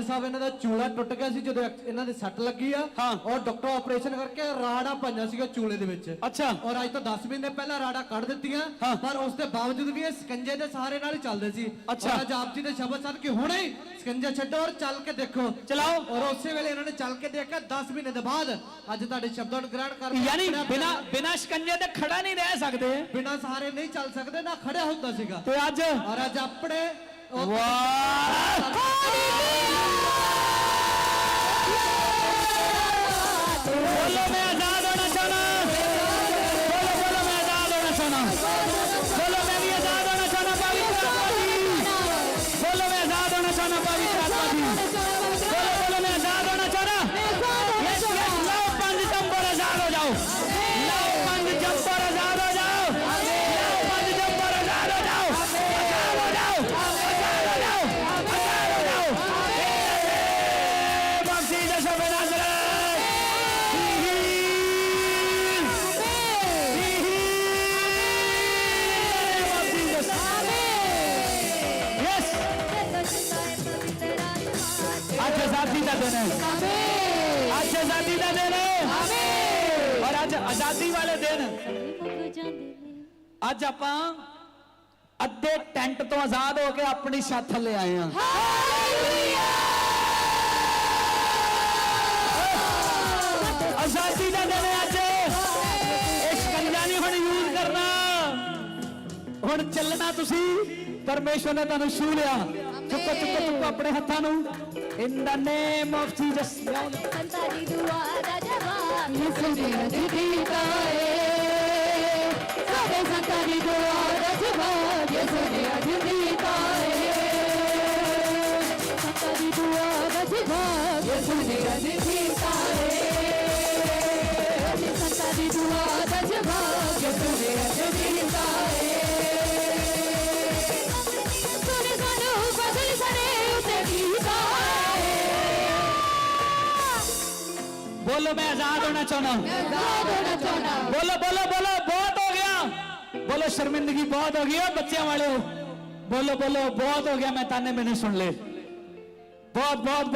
Father ਸਾਹਿਬ ਇਹਨਾਂ ਦਾ ਚੂਲਾ ਟੁੱਟ ਗਿਆ ਸੀ ਜਦੋਂ ਐਕ- ਇਹਨਾਂ ਦੇ ਸੱਟ ਲੱਗੀ ਆ। ਹਾਂ। ਔਰ ਡਾਕਟਰ ਆਪਰੇਸ਼ਨ ਕਰਕੇ ਰਾੜਾ ਪਾਈਆਂ ਸੀਗਾ ਚੂਲੇ ਦੇ ਵਿੱਚ। ਅੱਛਾ। ਔਰ ਅੱਜ ਤੋਂ 10 ਮਹੀਨੇ ਪਹਿਲਾਂ ਰਾੜਾ ਕੱਢ ਦਿੱਤੀਆਂ। ਹਾਂ। ਪਰ ਉਸ ਦੇ ਬਾਵਜੂਦ ਵੀ ਇਹ ਸਕੰਜੇ ਦੇ ਸਹਾਰੇ ਨਾਲ ਹੀ ਚੱਲਦੇ ਸੀ। ਅੱਛਾ। ਔਰ ਅੱਜ ਆਪ ਜੀ ਦੇ ਸ਼ਬਦ ਸਨ ਕਿ ਹੁਣੇ ਹੀ ਸਕੰਜਾ ਛੱਡੋ ਔਰ ਚੱਲ ਕੇ ਦੇਖੋ। ਚਲਾਓ। ਔਰ ਉਸੇ ਵੇਲੇ ਇਹਨਾਂ ਨੇ ਚੱਲ ਕੇ ਦੇਖਿਆ 10 ਮਹੀਨੇ ਦੇ ਬਾਅਦ ਅੱਜ ਤੁਹਾਡੇ ਸ਼ਬਦਾਂ ਨੂੰ ਗ੍ਰਹਿਣ ਕਰਕੇ ਯਾਨੀ ਆਪਣੇ ਆਪ ਬਿਨਾ ਬਿਨਾ ਸ਼ਿਕੰਜੇ ਤੇ ਖੜਾ ਨਹੀਂ ਰਹਿ ਸਕਦੇ। ਬਿਨਾਂ ਸਹਾਰੇ ਨਹੀਂ ਚੱਲ ਸਕਦੇ ਨਾ ਖੜਿਆ ਹੁੰਦਾ ਸੀਗਾ। ਤੇ ਅੱਜ? ਔਰ ਅੱਜ ਆਪਣੇ ਉਹ ਵਾਹ। बोलो मैं आजाद होना चाहना बोलो बोलो मैं आजाद होना चाहना बोलो ਅੱਜ ਆਜ਼ਾਦੀ ਦਾ ਦਿਨ ਹੈ ਅੱਜ ਆਜ਼ਾਦੀ ਦਾ ਦਿਨ ਹੈ ਔਰ ਅੱਜ ਆਜ਼ਾਦੀ ਵਾਲੇ ਦਿਨ ਅੱਜ ਆਪਾਂ ਅੱਧੇ ਟੈਂਟ ਤੋਂ ਆਜ਼ਾਦ ਹੋ ਕੇ ਆਪਣੀ ਛੱਤ ਥੱਲੇ ਆਏ ਆ ਆਜ਼ਾਦੀ ਦਾ ਦਿਨ ਹੈ ਅੱਜ ਇਹ ਸ਼ਿਕੰਜਾ ਨਹੀਂ ਹੁਣ ਯੂਜ਼ ਕਰਨਾ ਹੁਣ ਚੱਲਣਾ ਤੁਸੀਂ ਪਰਮੇਸ਼ਵਰ ਨੇ ਤੁਹਾਨੂੰ ਛੂ ਲਿਆ ਚੁੱਕੋ ਚੁੱਕੋ ਚੁੱਕੋ ਆਪਣੇ ਹੱਥਾਂ ਨੂੰ। ਇਨ ਦਾ ਨੇਮ ਆਫ ਜੀਸਸ ਦੁਆ ਦਾ ਜਵਾਬ। ਯਿਸੂ ਏ ਦੁਆ ਦਾ ਜਵਾਬ। ਯਿਸੂ ਦੀ ਅਜੀਤਾ ਏ ਸੰਤਾਰੀ ਦੁਆ ਦਾ ਜਵਾਬ। ਯਿਸੂ ਦੀ ਅਜੀਤਾ बोलो मैं आजाद होना चाहना हूँ बोलो बोलो बोलो बहुत हो गया बोलो शर्मिंदगी बहुत हो गई बच्चे वाले बोलो बोलो बहुत हो गया मैं ताने मैंने सुन ले बहुत बहुत